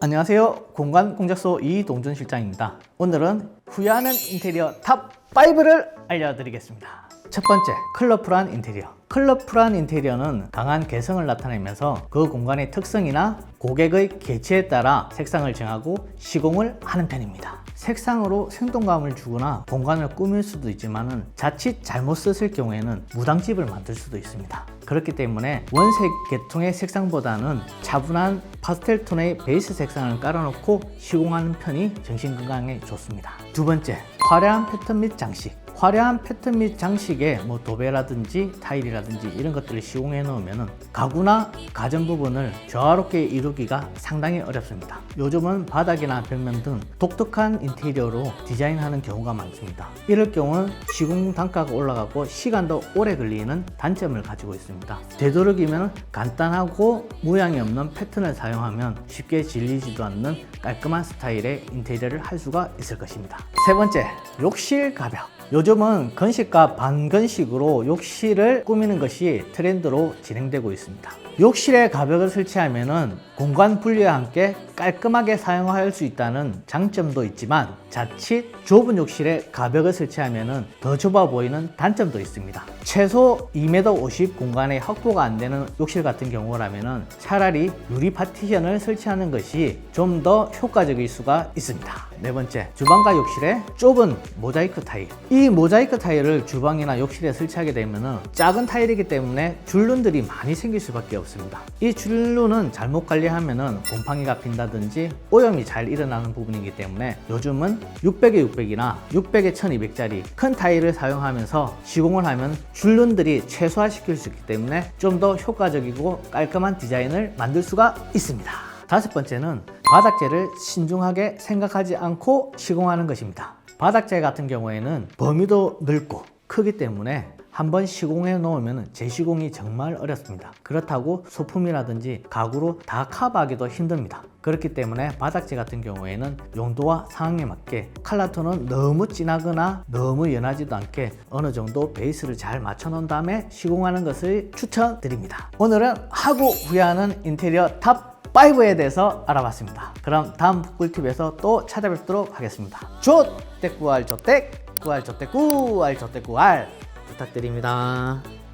안녕하세요. 공간 공작소 이동준 실장입니다. 오늘은 후회하는 인테리어 탑 5를 알려드리겠습니다. 첫 번째, 컬러풀한 인테리어. 컬러풀한 인테리어는 강한 개성을 나타내면서 그 공간의 특성이나 고객의 개취에 따라 색상을 정하고 시공을 하는 편입니다. 색상으로 생동감을 주거나 공간을 꾸밀 수도 있지만 자칫 잘못 썼을 경우에는 무당집을 만들 수도 있습니다. 그렇기 때문에 원색 계통의 색상보다는 차분한 파스텔 톤의 베이스 색상을 깔아놓고 시공하는 편이 정신 건강에 좋습니다. 두 번째, 화려한 패턴 및 장식. 화려한 패턴 및 장식에 뭐 도배라든지 타일이라든지 이런 것들을 시공해 놓으면 가구나 가전 부분을 조화롭게 이루기가 상당히 어렵습니다. 요즘은 바닥이나 벽면 등 독특한 인테리어로 디자인하는 경우가 많습니다. 이럴 경우는 시공 단가가 올라가고 시간도 오래 걸리는 단점을 가지고 있습니다. 되도록이면 간단하고 무양이 없는 패턴을 사용하면 쉽게 질리지도 않는 깔끔한 스타일의 인테리어를 할 수가 있을 것입니다. 세 번째, 욕실 가벽. 요즘은 건식과 반건식으로 욕실을 꾸미는 것이 트렌드로 진행되고 있습니다. 욕실에 가벽을 설치하면 공간 분리와 함께 깔끔하게 사용할 수 있다는 장점도 있지만 자칫 좁은 욕실에 가벽을 설치하면 더 좁아 보이는 단점도 있습니다. 최소 2m 50 공간에 확보가 안 되는 욕실 같은 경우라면 차라리 유리 파티션을 설치하는 것이 좀 더 효과적일 수가 있습니다. 네 번째, 주방과 욕실에 좁은 모자이크 타일. 이 모자이크 타일을 주방이나 욕실에 설치하게 되면 작은 타일이기 때문에 줄눈들이 많이 생길 수밖에 없습니다. 이 줄눈은 잘못 관리하면 곰팡이가 핀다든지 오염이 잘 일어나는 부분이기 때문에 요즘은 600에 600이나 600에 1200짜리 큰 타일을 사용하면서 시공을 하면 줄눈들이 최소화시킬 수 있기 때문에 좀 더 효과적이고 깔끔한 디자인을 만들 수가 있습니다. 다섯 번째는 바닥재를 신중하게 생각하지 않고 시공하는 것입니다. 바닥재 같은 경우에는 범위도 넓고 크기 때문에 한번 시공해 놓으면 재시공이 정말 어렵습니다. 그렇다고 소품이라든지 가구로 다 커버하기도 힘듭니다. 그렇기 때문에 바닥재 같은 경우에는 용도와 상황에 맞게 컬러톤은 너무 진하거나 너무 연하지도 않게 어느 정도 베이스를 잘 맞춰 놓은 다음에 시공하는 것을 추천드립니다. 오늘은 하고 후회하는 인테리어 탑 5에 대해서 알아봤습니다. 그럼 다음 꿀팁에서 또 찾아뵙도록 하겠습니다. 조떼꾸알 조떼 꾸알 조떼 꾸알 조떼 꾸알 부탁드립니다.